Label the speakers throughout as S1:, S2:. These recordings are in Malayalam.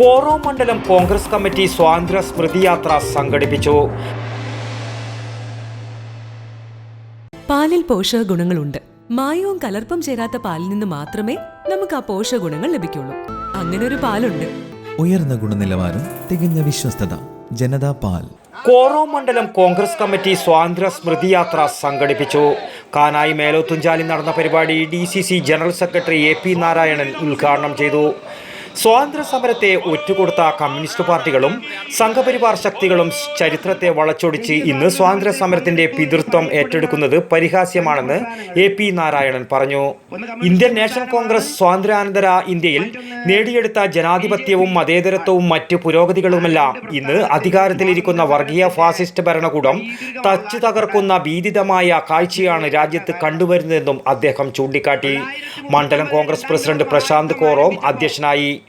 S1: കോറോ മണ്ഡലം കോൺഗ്രസ് കമ്മിറ്റി സ്വാതന്ത്ര്യ സ്മൃതിയാത്ര സംഘടിപ്പിച്ചു.
S2: പാലിൽ പോഷക ഗുണങ്ങളുണ്ട്. മായവും കലർപ്പും ചേരാത്ത പാലിൽ നിന്ന് മാത്രമേ നമുക്ക് ആ പോഷക ഗുണങ്ങൾ ലഭിക്കുള്ളൂ. അങ്ങനെ ഒരു പാലുണ്ട്.
S3: ഉയർന്ന ഗുണനിലവാരം തികഞ്ഞ വിശ്വസ്തത ജനതാ പാൽ.
S1: കോറോ മണ്ഡലം കോൺഗ്രസ് കമ്മിറ്റി സ്വാതന്ത്ര്യ സ്മൃതിയാത്ര സംഘടിപ്പിച്ചു. കാനായി മേലോത്തുംചാലിൽ നടന്ന പരിപാടി D C C general secretary A P Narayanan ഉദ്ഘാടനം ചെയ്തു. സ്വാതന്ത്ര്യ സമരത്തെ ഒറ്റുകൊടുത്ത കമ്മ്യൂണിസ്റ്റ് പാർട്ടികളും സംഘപരിവാർ ശക്തികളും ചരിത്രത്തെ വളച്ചൊടിച്ച് ഇന്ന് സ്വാതന്ത്ര്യ സമരത്തിന്റെ പിതൃത്വം ഏറ്റെടുക്കുന്നത് പരിഹാസ്യമാണെന്ന് എ പി നാരായണൻ പറഞ്ഞു. ഇന്ത്യൻ നാഷണൽ കോൺഗ്രസ് സ്വാതന്ത്ര്യാനന്തര ഇന്ത്യയിൽ നേടിയെടുത്ത ജനാധിപത്യവും മതേതരത്വവും മറ്റ് പുരോഗതികളുമെല്ലാം. ഇന്ന് അധികാരത്തിലിരിക്കുന്ന വർഗീയ ഫാസിസ്റ്റ് ഭരണകൂടം തച്ചു തകർക്കുന്ന ഭീതിതമായ കാഴ്ചയാണ് രാജ്യത്ത് കണ്ടുവരുന്നതെന്നും അദ്ദേഹം ചൂണ്ടിക്കാട്ടി. മണ്ഡലം കോൺഗ്രസ് പ്രസിഡന്റ് പ്രശാന്ത് കോറോം അധ്യക്ഷനായി.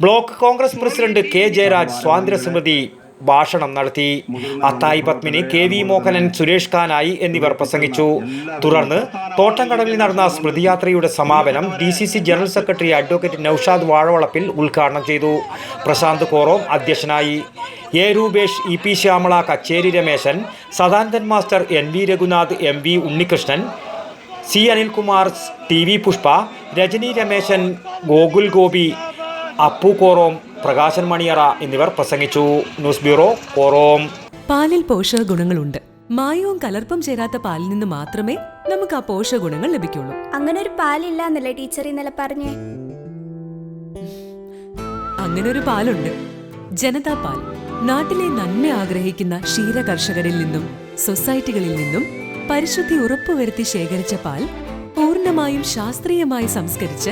S1: Block Congress president K Jayaraj സ്വാതന്ത്ര്യ സ്മൃതി ഭാഷണം നടത്തി. അത്തായി പത്മിനി കെ വി മോഹനൻ സുരേഷ് ഖാനായി എന്നിവർ പ്രസംഗിച്ചു. തുടർന്ന് തോട്ടംകടവിൽ നടന്ന സ്മൃതിയാത്രയുടെ സമാപനം D C C general secretary advocate Naushad Vazhavalappil ഉദ്ഘാടനം ചെയ്തു. പ്രശാന്ത് കോറോം അധ്യക്ഷനായി. A Rupesh E P Shyamala Kacheri Rameshan Sadanandan master N V Raghunath M V Unnikrishnan C Anilkumar T V Pushpa Rajani Rameshan Gokul Gopi Appu Korom Prakashan Maniyara എന്നിവർ പ്രസംഗിച്ചു. News bureau Korom.
S2: പാലിൽ പോഷക ഗുണങ്ങളുണ്ട്. മായവും കലർപ്പും ചേരാത്ത പാലിൽ നിന്ന് മാത്രമേ നമുക്ക് ആ പോഷക ഗുണങ്ങൾ ലഭിക്കുള്ളൂ.
S4: അങ്ങനെ ഒരു പാലില്ല എന്നല്ലേ ടീച്ചർ ഇന്നലെ പറഞ്ഞേ?
S2: അങ്ങനെ ഒരു പാലുണ്ട്. ജനതാ പാൽ. നാട്ടിലെ നന്മ ആഗ്രഹിക്കുന്ന ക്ഷീര കർഷകരിൽ നിന്നും സൊസൈറ്റികളിൽ നിന്നും പരിശുദ്ധി ഉറപ്പുവരുത്തി ശേഖരിച്ച പാൽ പൂർണമായും ശാസ്ത്രീയമായി സംസ്കരിച്ച്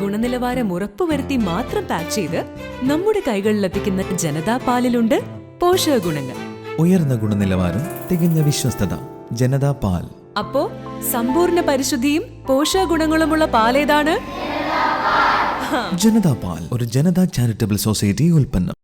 S2: ഗുണനിലവാരം ഉറപ്പുവരുത്തി മാത്രം പാക്ക് ചെയ്ത് നമ്മുടെ കൈകളിൽ കൈകളിലെത്തിക്കുന്ന ജനതാ പാലിലുണ്ട് പോഷക ഗുണങ്ങൾ.
S3: ഉയർന്ന ഗുണനിലവാരം തികഞ്ഞ വിശ്വസ്തത ജനതാ പാൽ.
S2: അപ്പോ സമ്പൂർണ പരിശുദ്ധിയും പോഷക ഗുണങ്ങളുമുള്ള പാലേതാണ്?
S3: ജനതാ പാൽ ഒരു ജനതാ ചാരിറ്റബിൾ സൊസൈറ്റി ഉൽപ്പന്നം.